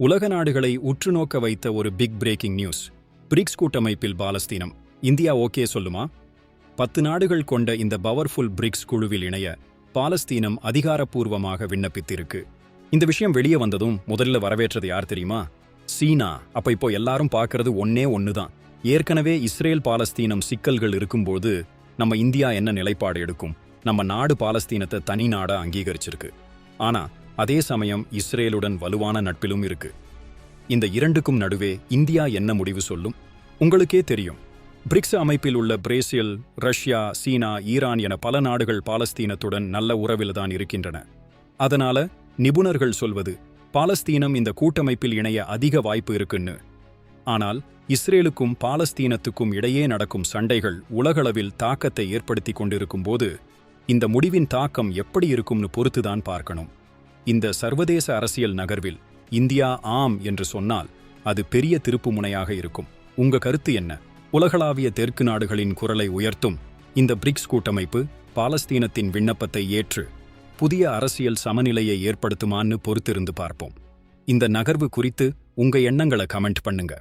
உலக நாடுகளை உற்றுநோக்க வைத்த ஒரு பிக் பிரேக்கிங் நியூஸ் பிரிக்ஸ் கூட்டமைப்பில் பாலஸ்தீனம். இந்தியா ஓகே சொல்லுமா? பத்து நாடுகள் கொண்ட இந்த பவர்ஃபுல் பிரிக்ஸ் குழுவில் இணைய பாலஸ்தீனம் அதிகாரப்பூர்வமாக விண்ணப்பித்திருக்கு. இந்த விஷயம் வெளியே வந்ததும் முதல்ல வரவேற்றது யார் தெரியுமா? சீனா. அப்ப இப்போ எல்லாரும் பார்க்கறது ஒன்னே ஒண்ணுதான். ஏற்கனவே இஸ்ரேல் பாலஸ்தீனம் சிக்கல்கள் இருக்கும்போது நம்ம இந்தியா என்ன நிலைப்பாடு எடுக்கும்? நம்ம நாடு பாலஸ்தீனத்தை தனி நாடா அங்கீகரிச்சிருக்கு. ஆனா அதே சமயம் இஸ்ரேலுடன் வலுவான நட்பிலும் இருக்கு. இந்த இரண்டுக்கும் நடுவே இந்தியா என்ன முடிவு சொல்லும்? உங்களுக்கே தெரியும். பிரிக்ஸ் அமைப்பில் உள்ள பிரேசில் ரஷ்யா சீனா ஈரான் என பல நாடுகள் பாலஸ்தீனத்துடன் நல்ல உறவில்தான் இருக்கின்றன. அதனால நிபுணர்கள் சொல்வது பாலஸ்தீனம் இந்த கூட்டமைப்பில் இணைய அதிக வாய்ப்பு இருக்குன்னு. ஆனால் இஸ்ரேலுக்கும் பாலஸ்தீனத்துக்கும் இடையே நடக்கும் சண்டைகள் உலகளவில் தாக்கத்தை ஏற்படுத்தி கொண்டிருக்கும் போது இந்த முடிவின் தாக்கம் எப்படி இருக்கும்னு பொறுத்துதான் பார்க்கணும். இந்த சர்வதேச அரசியல் நகர்வில் இந்தியா ஆம் என்று சொன்னால் அது பெரிய திருப்புமுனையாக இருக்கும். உங்க கருத்து என்ன? உலகளாவிய தெற்கு நாடுகளின் குரலை உயர்த்தும் இந்த பிரிக்ஸ் கூட்டமைப்பு பாலஸ்தீனத்தின் விண்ணப்பத்தை ஏற்று புதிய அரசியல் சமநிலையை ஏற்படுத்துமான்னு பொறுத்திருந்து பார்ப்போம். இந்த நகர்வு குறித்து உங்க எண்ணங்களை கமெண்ட் பண்ணுங்க.